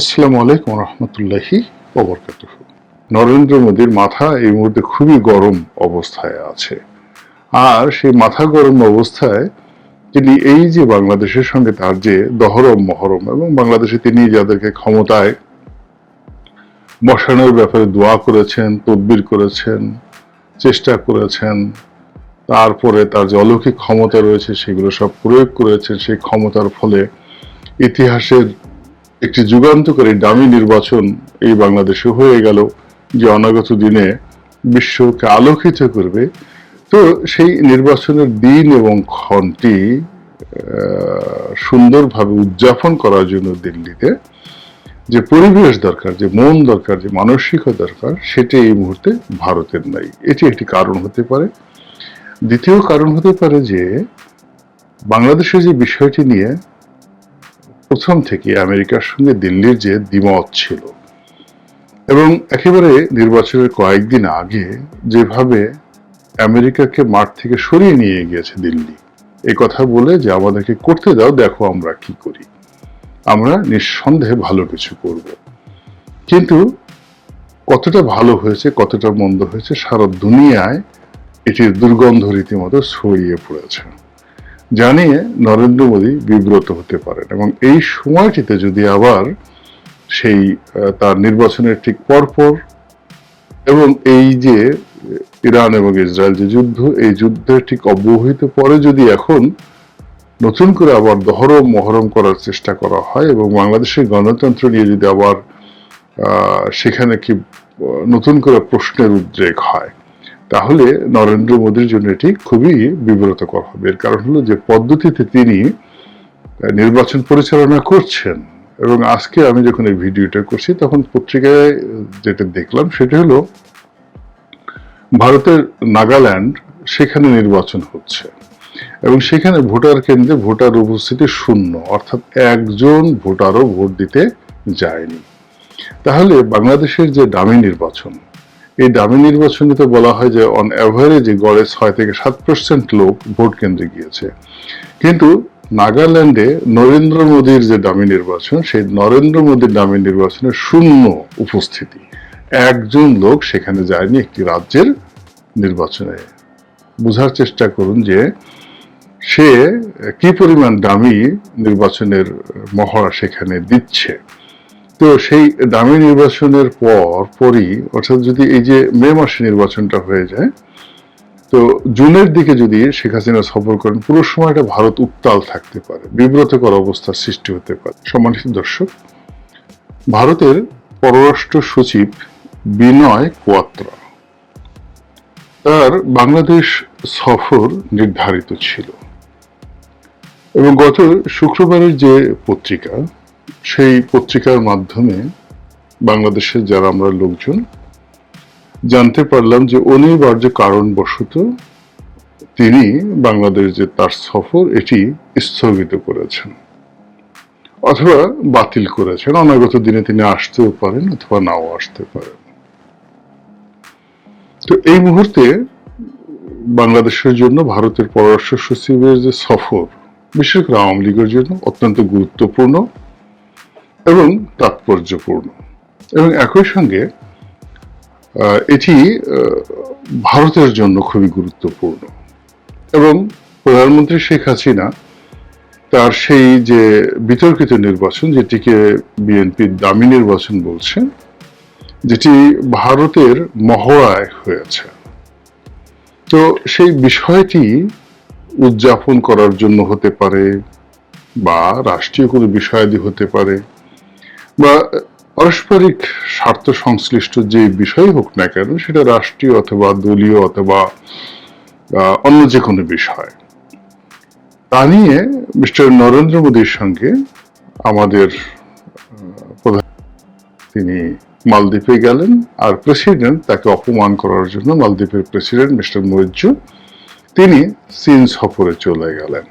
আসসালামু আলাইকুম রহমতুল্লাহি ওবরকাতুহ। নরেন্দ্র মোদীর মাথা এই মুহূর্তে খুবই গরম অবস্থায় আছে। আর সেই মাথা গরম অবস্থায় তিনি এই যে বাংলাদেশের সঙ্গে তার যে দহরম, মহরম এবং বাংলাদেশে তিনি যাদেরকে ক্ষমতায় বসানোর ব্যাপারে দোয়া করেছেন, তদবির করেছেন, চেষ্টা করেছেন, তারপরে তার যে অলৌকিক ক্ষমতা রয়েছে সেগুলো সব প্রয়োগ করেছেন, সেই ক্ষমতার ফলে ইতিহাসের একটি যুগান্তকারী দামি নির্বাচন এই বাংলাদেশে হয়ে গেল যে অনাগত দিনে বিশ্বকে আলোকিত করবে। তো সেই নির্বাচনের দিন এবং ক্ষণটি সুন্দরভাবে উদযাপন করার জন্য দিল্লিতে যে পরিবেশ দরকার, যে মন দরকার, যে মানসিকতা দরকার, সেটি এই মুহূর্তে ভারতের নাই। এটি একটি কারণ হতে পারে। দ্বিতীয় কারণ হতে পারে যে, বাংলাদেশের যে বিষয়টি নিয়ে প্রথম থেকে আমেরিকার সঙ্গে দিল্লির যে দ্বিমত ছিল। এবং একেবারে নির্বাচনের কয়েকদিন আগে যেভাবে আমেরিকাকে মাঠ থেকে সরিয়ে নিয়ে গিয়েছে দিল্লি এই কথা বলে যে, আমাদেরকে করতে দাও, দেখো আমরা কি করি। আমরা নিঃসন্দেহে ভালো কিছু করব। কিন্তু কতটা ভালো হয়েছে, কতটা মন্দ হয়েছে, সারা দুনিয়ায় এটির দুর্গন্ধ রীতিমতো ছড়িয়ে পড়েছে। জানিয়ে নরেন্দ্র মোদী বিব্রত হতে পারেন। এবং এই সময়টিতে যদি আবার সেই তার নির্বাচনের ঠিক পরপর এবং এই যে ইরান এবং ইসরায়েল যে যুদ্ধ, এই যুদ্ধের ঠিক অব্যবহিত পরে যদি এখন নতুন করে আবার দহরম মহরম করার চেষ্টা করা হয় এবং বাংলাদেশের গণতন্ত্র নিয়ে যদি আবার সেখানে কি নতুন করে প্রশ্নের উদ্রেক হয় তাহলে নরেন্দ্র মোদীর জন্য এটি খুবই বিব্রতকর হবে। এর কারণ হলো যে পদ্ধতিতে তিনি নির্বাচন পরিচালনা করছেন এবং আজকে আমি যখন এই ভিডিওটা করছি, তখন পত্রিকায় যেটা দেখলাম সেটা হলো, ভারতের নাগাল্যান্ড সেখানে নির্বাচন হচ্ছে এবং সেখানে ভোটার কেন্দ্রে ভোটার উপস্থিতি শূন্য, অর্থাৎ একজন ভোটারও ভোট দিতে যায়নি। তাহলে বাংলাদেশের যে দামি নির্বাচন এই দামি নির্বাচনে তো বলা হয় যে অন অ্যাভারেজে গড়ে ছয় থেকে সাত পার্সেন্ট লোক ভোট কেন্দ্রে গিয়েছে। কিন্তু নাগাল্যান্ডে নরেন্দ্র মোদীর যে দামি নির্বাচন, সেই নরেন্দ্র মোদীর দামি নির্বাচনে শূন্য উপস্থিতি। একজন লোক সেখানে যায়নি একটি রাজ্যের নির্বাচনে। বোঝার চেষ্টা করুন যে, সে কি পরিমাণ দামি নির্বাচনের মহড়া সেখানে দিচ্ছে। তো সেই দামি নির্বাচনের পর, পরই, অর্থাৎ যদি এই যে মে মাসে নির্বাচনটা হয়ে যায়, তো জুনের দিকে যদি শেখ হাসিনা সফর করেন, পুরো সময়টা ভারত উত্তাল থাকতে পারে, বিব্রতকর অবস্থার সৃষ্টি হতে পারে। সম্মানিত দর্শক, ভারতের পররাষ্ট্র সচিব বিনয় কোয়াত্রা, তার বাংলাদেশ সফর নির্ধারিত ছিল। এবং গত শুক্রবারের যে পত্রিকা সেই পত্রিকার মাধ্যমে বাংলাদেশের যারা আমরা লোকজন, জানতে পারলাম যে অনিবার্য কারণবশত তিনি বাংলাদেশ যে তার সফর, এটি স্থগিত করেছেন অথবা বাতিল করেছেন। অনাগত দিনে তিনি আসতেও পারেন অথবা নাও আসতে পারেন। তো এই মুহূর্তে বাংলাদেশের জন্য ভারতের পররাষ্ট্র সচিবের যে সফর, বিশেষ করে আওয়ামী লীগের জন্য অত্যন্ত গুরুত্বপূর্ণ। এবং তাৎপর্যপূর্ণ। এবং একই সঙ্গে এটি ভারতের জন্য খুবই গুরুত্বপূর্ণ। এবং প্রধানমন্ত্রী শেখ হাসিনা তার সেই যে বিতর্কিত নির্বাচন, যেটিকে বিএনপি দামি নির্বাচন বলছে যেটি ভারতের মহড়ায় হয়েছে। তো সেই বিষয়টি উদযাপন করার জন্য হতে পারে বা রাষ্ট্রীয় কোনো বিষয়াদি হতে পারে বা পারস্পরিক স্বার্থ সংশ্লিষ্ট যে বিষয় হোক না কেন, সেটা রাষ্ট্রীয় অথবা দলীয় অথবা অন্য যে কোনো বিষয়। তা নিয়ে মিস্টার নরেন্দ্র মোদীর সঙ্গে আমাদের প্রধান তিনি মালদ্বীপে গেলেন আর প্রেসিডেন্ট তাকে অপমান করার জন্য মালদ্বীপের প্রেসিডেন্ট মিস্টার মৈজু তিনি চীন সফরে চলে গেলেন।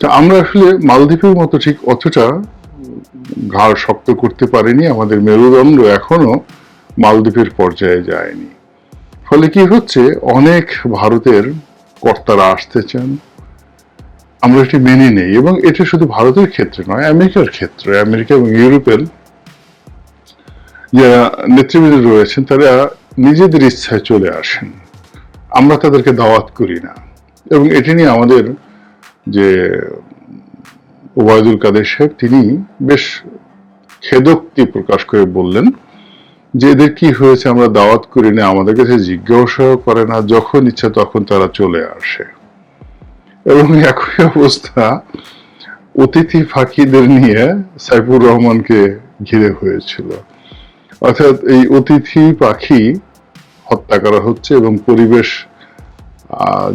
তা আমরা আসলে মালদ্বীপের মতো ঠিক অতটা ঘাড় শক্ত করতে পারিনি, আমাদের মেরুদণ্ড এখনও মালদ্বীপের পর্যায়ে যায়নি। ফলে কি হচ্ছে, অনেক ভারতের কর্তারা আসতে চান আমরা এটি মেনে নেই এবং এটা শুধু ভারতের ক্ষেত্রে নয়, আমেরিকার ক্ষেত্রে, আমেরিকা এবং ইউরোপের যারা নেতৃবৃন্দ রয়েছেন, তারা নিজেদের ইচ্ছায় চলে আসেন। আমরা তাদেরকে দাওয়াত করি না। এবং এটি নিয়ে আমাদের যে ওবায়দুল কাদের সাহেব, তিনি বেশ খেদোক্তি প্রকাশ করে বললেন যে এদের কি হয়েছে, আমরা দাওয়াত করি না, আমাদের কাছে জিজ্ঞাসাও করে না, যখন ইচ্ছা তখন তারা চলে আসে। এবং একই অবস্থা অতিথি ফাঁকিদের নিয়ে সাইফুর রহমানকে ঘিরে হয়েছিল। অর্থাৎ এই অতিথি পাখি হত্যা করা হচ্ছে এবং পরিবেশ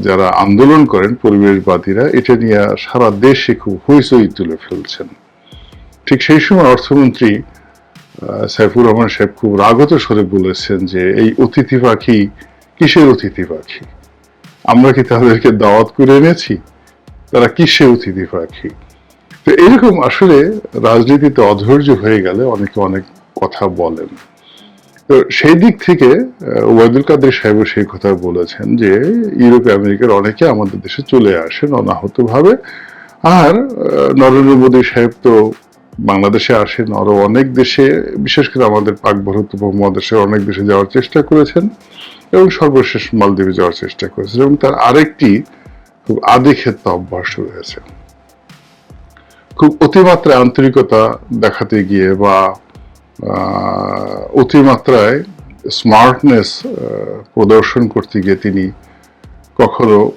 যারা আন্দোলন করেন পরিবেশবাদীরা, এটা নিয়ে সারা দেশে খুব হইচই তুলে ফেলছেন। ঠিক সেই সময় অর্থমন্ত্রী সাইফুর রহমান সাহেব খুব রাগত স্বরে বলেছেন যে, এই অতিথি পাখি কিসের অতিথি পাখি? আমরা কি তাদেরকে দাওয়াত করে এনেছি? তারা কিসের অতিথি পাখি? তো এরকম আসলে রাজনীতিতে অধৈর্য হয়ে গেলে অনেকে অনেক কথা বলেন। তো সেই দিক থেকে ওয়াদুল কাদের সাহেব সেই কথা বলেছেন যে, ইউরোপ আমেরিকার অনেকে আমাদের দেশে চলে আসেন অনাহত ভাবে আর নরেন্দ্র মোদী সাহেব তো বাংলাদেশে আসেন, আরও অনেক দেশে, বিশেষ করে আমাদের পাক ভারত উপমহাদেশের অনেক দেশে যাওয়ার চেষ্টা করেছেন এবং সর্বশেষ মালদ্বীপে যাওয়ার চেষ্টা করেছেন এবং তার আরেকটি খুব আদিক্ষেত্র অভ্যাস রয়েছে। খুব অতিমাত্রায় আন্তরিকতা দেখাতে গিয়ে বা অতিমাত্রায় স্মার্টনেস প্রদর্শন করতে গিয়ে তিনি কখনো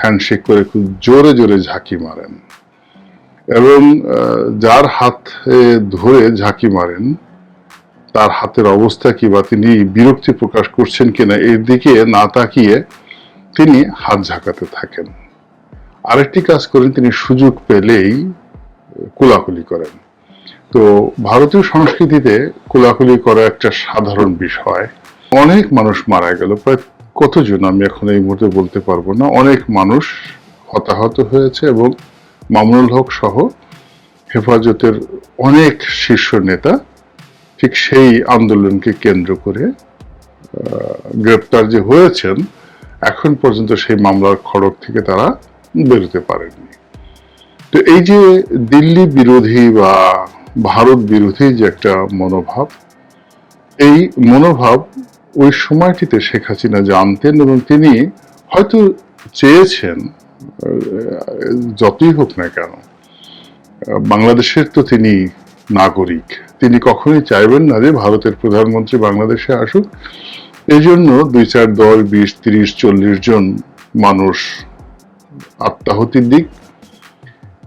হ্যান্ডশেক করে খুব জোরে জোরে ঝাঁকি মারেন। এবং যার হাতে ধরে ঝাঁকি মারেন, তার হাতের অবস্থা কি বা তিনি বিরক্তি প্রকাশ করছেন কিনা এর দিকে না তাকিয়ে তিনি হাত ঝাঁকাতে থাকেন। আরেকটি কাজ করেন, তিনি সুযোগ পেলেই কোলাকুলি করেন। তো ভারতীয় সংস্কৃতিতে কোলাকুলি করা একটা সাধারণ বিষয়। অনেক মানুষ মারা গেল, প্রায় কতজন আমি এখন এই মুহূর্তে বলতে পারব না। অনেক মানুষ হতাহত হয়েছে এবং মামুনুল হক সহ হেফাজতের অনেক শীর্ষ নেতা ঠিক সেই আন্দোলনকে কেন্দ্র করে গ্রেপ্তার যে হয়েছেন, এখন পর্যন্ত সেই মামলার খড়ক থেকে তারা বেরোতে পারেননি। তো এই যে দিল্লি বিরোধী বা ভারত বিরোধী যে একটা মনোভাব, এই মনোভাব ওই সময়টিতে শেখ হাসিনা জানতেন এবং তিনি হয়তো চেয়েছেন, যতই হোক না কেন, বাংলাদেশের তো তিনি নাগরিক, তিনি কখনোই চাইবেন না যে ভারতের প্রধানমন্ত্রী বাংলাদেশে আসুক। এই জন্য দুই চার দশ বিশ, তিরিশ, চল্লিশ জন মানুষ আত্মাহতির দিক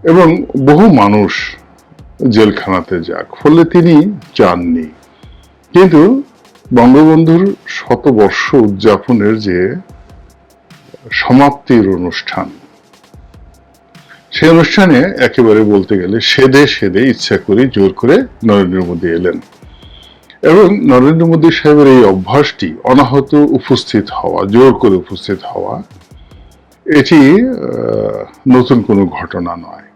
এবং বহু মানুষ জেলখানাতে যাক, ফলে তিনি চাননি। কিন্তু বঙ্গবন্ধুর শতবর্ষ উদযাপনের যে সমাপ্তির অনুষ্ঠান, সেই অনুষ্ঠানে একেবারে বলতে গেলে সেদে সেদে ইচ্ছা করে জোর করে নরেন্দ্র মোদী এলেন। এবং নরেন্দ্র মোদী সাহেবের এই অভ্যাসটি, অনাহত উপস্থিত হওয়া, জোর করে উপস্থিত হওয়া, এটি নতুন কোনো ঘটনা নয়।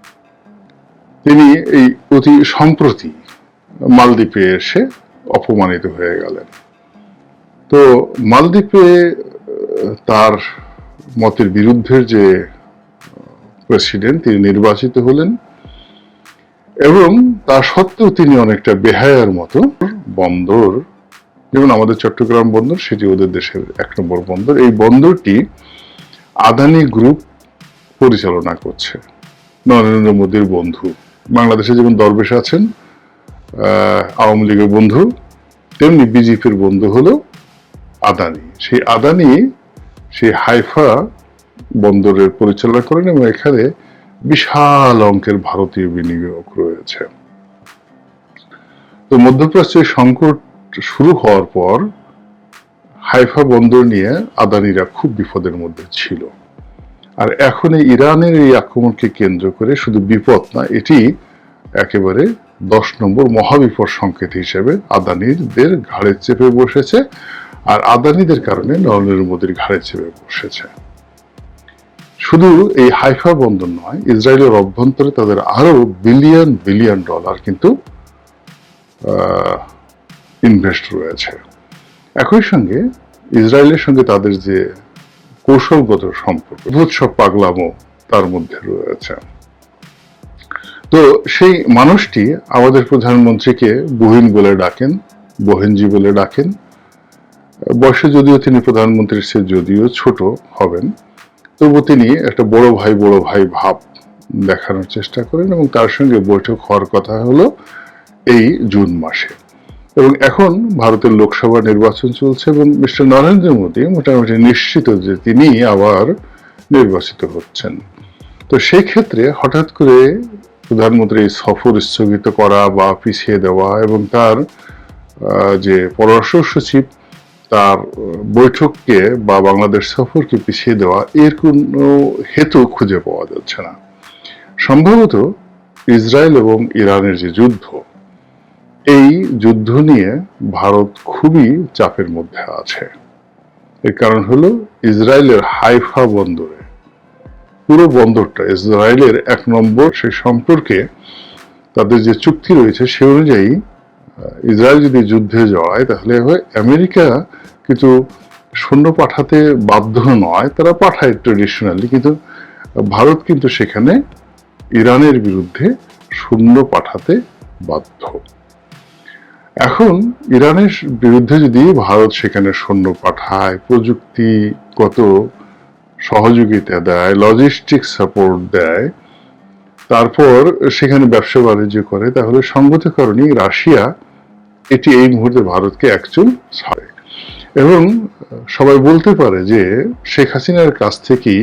তিনি এই অতি সম্প্রতি মালদ্বীপে এসে অপমানিত হয়ে গেলেন। তো মালদ্বীপে তার মতের বিরুদ্ধের যে প্রেসিডেন্ট তিনি নির্বাচিত হলেন এবং তা সত্ত্বেও তিনি অনেকটা বেহায়ার মতো বন্দর, যেমন আমাদের চট্টগ্রাম বন্দর, সেটি ওদের দেশের এক নম্বর বন্দর, এই বন্দরটি আদানি গ্রুপ পরিচালনা করছে, নরেন্দ্র মোদীর বন্ধু। বাংলাদেশে যেমন দরবেশ আছেন আওয়ামী লীগের বন্ধু, তেমনি বিজেপির বন্ধু হলো আদানি। সেই আদানি, সেই হাইফা বন্দরের পরিচালনা করেন এবং এখানে বিশাল অঙ্কের ভারতীয় বিনিয়োগ রয়েছে। তো মধ্যপ্রাচ্যের সংকট শুরু হওয়ার পর হাইফা বন্দর নিয়ে আদানিরা খুব বিপদের মধ্যে ছিল। আর এখন এই ইরানের এই আক্রমণকে কেন্দ্র করে শুধু বিপদ না, এটি একেবারে দশ নম্বর মহাবিপদ সংকেত হিসেবে আদানিদের ঘাড়ে চেপে বসেছে আর আদানিদের কারণে নরেন্দ্র মোদীর ঘাড়ে চেপে বসেছে। শুধু এই হাইফা বন্দর নয়, ইসরায়েলের অভ্যন্তরে তাদের আরও বিলিয়ন বিলিয়ন ডলার কিন্তু ইনভেস্ট রয়েছে। একই সঙ্গে ইসরায়েলের সঙ্গে তাদের যে কৌশলগত সম্পর্ক উৎসব পাগলামো তার মধ্যে রয়েছে। তো সেই মানুষটি আমাদের প্রধানমন্ত্রীকে বুহিন বলে ডাকেন, বহেনজি বলে ডাকেন। বয়সে যদিও তিনি প্রধানমন্ত্রীর চেয়ে যদিও ছোট হবেন, তবু তিনি একটা বড় ভাই বড় ভাই ভাব দেখানোর চেষ্টা করেন এবং তার সঙ্গে বৈঠক হওয়ার কথা হলো এই জুন মাসে। এবং এখন ভারতের লোকসভা নির্বাচন চলছে এবং মিস্টার নরেন্দ্র মোদী মোটামুটি নিশ্চিত যে তিনি আবার নির্বাচিত হচ্ছেন। তো সেই ক্ষেত্রে হঠাৎ করে প্রধানমন্ত্রী সফর স্থগিত করা বা পিছিয়ে দেওয়া এবং তার যে পররাষ্ট্র সচিব, তার বৈঠককে বা বাংলাদেশ সফরকে পিছিয়ে দেওয়া, এর কোনো হেতু খুঁজে পাওয়া যাচ্ছে না। সম্ভবত ইসরায়েল এবং ইরানের যে যুদ্ধ যুদ্ধ নিয়ে ভারত খুবই চাপের মধ্যে আছে। এর কারণ হলো ইসরায়েলের হাইফা বন্দরে। পুরো বন্দরটা, ইসরায়েলের এক নম্বর, সে সম্পর্কে তাদের যে চুক্তি রয়েছে, সে অনুযায়ী ইসরায়েল যদি যুদ্ধে জড়ায় তাহলে আমেরিকা কিন্তু সৈন্য পাঠাতে বাধ্য নয়, তারা পাঠায় ট্রেডিশনালি কিন্তু ভারত কিন্তু সেখানে ইরানের বিরুদ্ধে সৈন্য পাঠাতে বাধ্য। এখন ইরানের বিরুদ্ধে যদি ভারত সেখানে সৈন্য পাঠায়, প্রযুক্তিগত সহযোগিতা দেয় লজিস্টিক সাপোর্ট দেয়, তারপর সেখানে ব্যবসা বাণিজ্য করে, তাহলে সঙ্গত কারণে রাশিয়া এটি এই মুহূর্তে ভারতকে একচুল ছাড়ে। এবং সবাই বলতে পারে যে শেখ হাসিনার কাছ থেকেই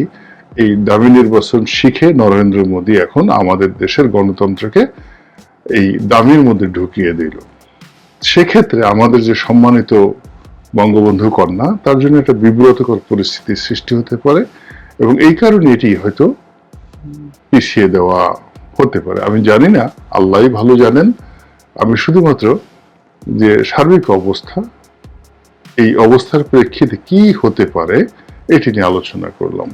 এই দামি নির্বাচন শিখে নরেন্দ্র মোদী এখন আমাদের দেশের গণতন্ত্রকে এই দামির মধ্যে ঢুকিয়ে দিল। সেক্ষেত্রে আমাদের যে সম্মানিত বঙ্গবন্ধু কন্যা, তার জন্য একটা বিব্রতকর পরিস্থিতির সৃষ্টি হতে পারে এবং এই কারণে এটি হয়তো পিছিয়ে দেওয়া হতে পারে। আমি জানি না, আল্লাহই ভালো জানেন। আমি শুধুমাত্র যে সার্বিক অবস্থা, এই অবস্থার প্রেক্ষিতে কি হতে পারে, এটি নিয়ে আলোচনা করলাম।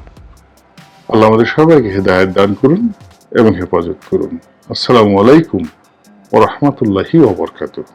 আল্লাহ আমাদের সবাইকে হেদায়ত দান করুন এবং হেফাজত করুন। আসসালামু আলাইকুম ও রহমতুল্লাহি ওবরকাতুহ